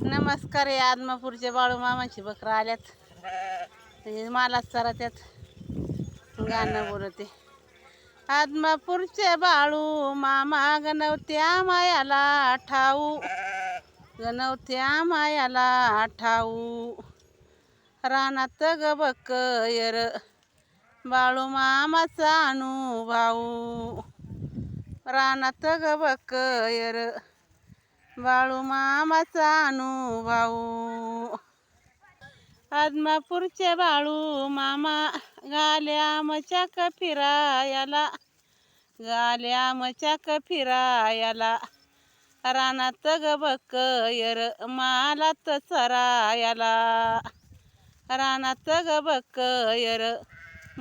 नमस्कार हे आदमापूरच्या बाळू मामाची बकरं आल्यात. म्हणजे मला चरा त्यात गाणं बोलते. आदमापूरचे बाळू मामा गणवत्या मायाला ठाऊ. गणवत्या मायाला ठाऊ. रानात ग बकर यर बाळू मामाचा अनुभव. रानात ग बकर यर बाळू मामाचा अनुभव. आदमापूरचे बाळू मामा गाल्या मचाक फिरायाला. गाल्या मचाक फिरायाला. रानात गबक बक यर मालात सरायाला. रानात ग बक यर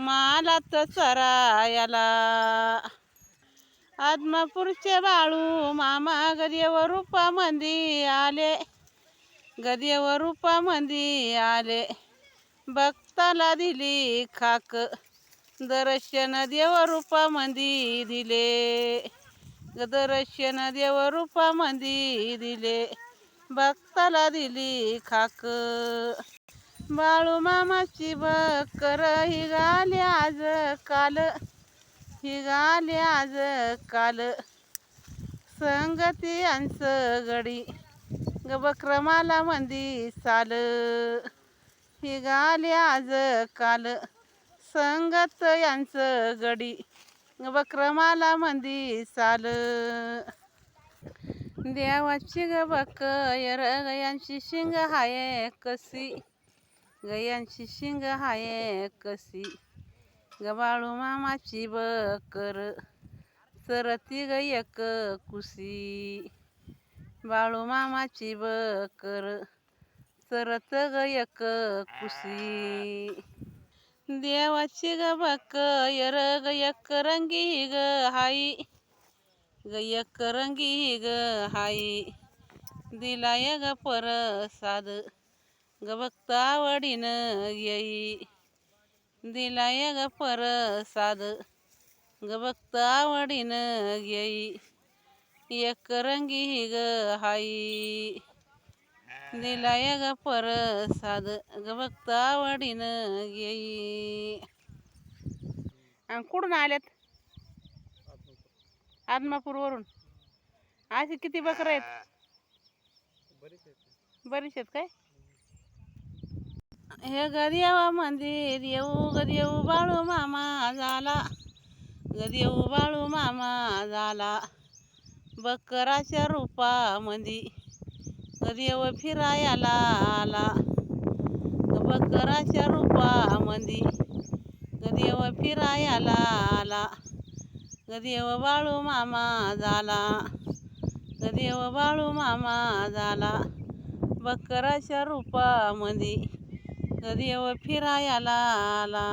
मालात सरायाला. आदमापूरचे बाळू मामा गदेव रूपामंदी आले. गदेव रूपामंदी आले. भक्ताला दिली खाक. दर्शन देव रूपामंदी दिले. दर्शन देव रूपामंदी दिले. भक्ताला दिली खाक. बाळू मामाची बकर ही गाली आज काल. ही आज काल. संगती अंस गडी ग मंदी चाल हिगाले आज काल. संगत यांचं गडी ग मंदी चाल देवाची ग बक यर गयांची शिंग हाय कसी. गयांची शिंग हाय कसी. ग मामाची बकर सरती ग कुशी. बाळू मामाची बकर सरत ग कुशी. देवाची ग बकर यर रंगी ग हाई. गयक रंगी ग हाई. दिलाय ग परसाद ग भक्त आवडीनं येई. दिलाय ग परसाद ग भक्त आवडीनं येई एक रंगी ग हाई. दिलाय ग परसाद ग भक्त आवडीनं येई आणि कुठून आल्यात? आदमापूरवरून. असे किती बकर आहेत. बरीच आहेत काय? हे गदेवा मंदिर येऊ गदेऊ बाळू मामा झाला. गदेऊ बाळू मामा झाला. बकराच्या रूपामंदी गदेव फिरायला आला. बकराच्या रूपामंदी गदेव फिरायला आला. गदेव बाळू मामा झाला. गदेव बाळू मामा झाला. बकराच्या रूपामध्ये गदेव फिरायला आला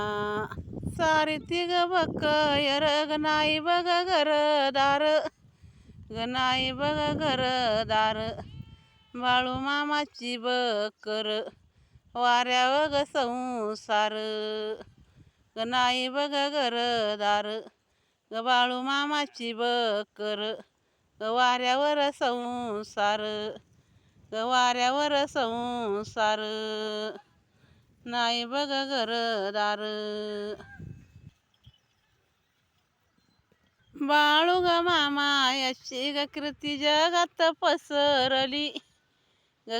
सारी तिघ बक यर गनाई बघ घरदार गनाई बघ घरदार बाळू मामाची बकर वाऱ्या ग संसार गनाई बघ घरदार ग बाळू मामाची बकर ग वाऱ्यावर संसार ग वाऱ्यावर संसार नाही बघ घरदार. बाळू ग मामा याची ग जगात पसरली. ग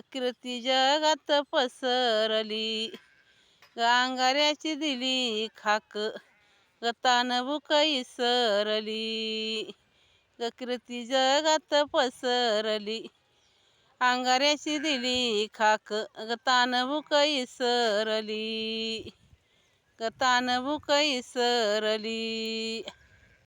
जगात पसरली. गांगाऱ्याची दिली खाक ग तानबुक इसरली. ग जगात पसरली. अंगाऱ्याची दिली खाक ग बुकई सरली ग बुकई सरली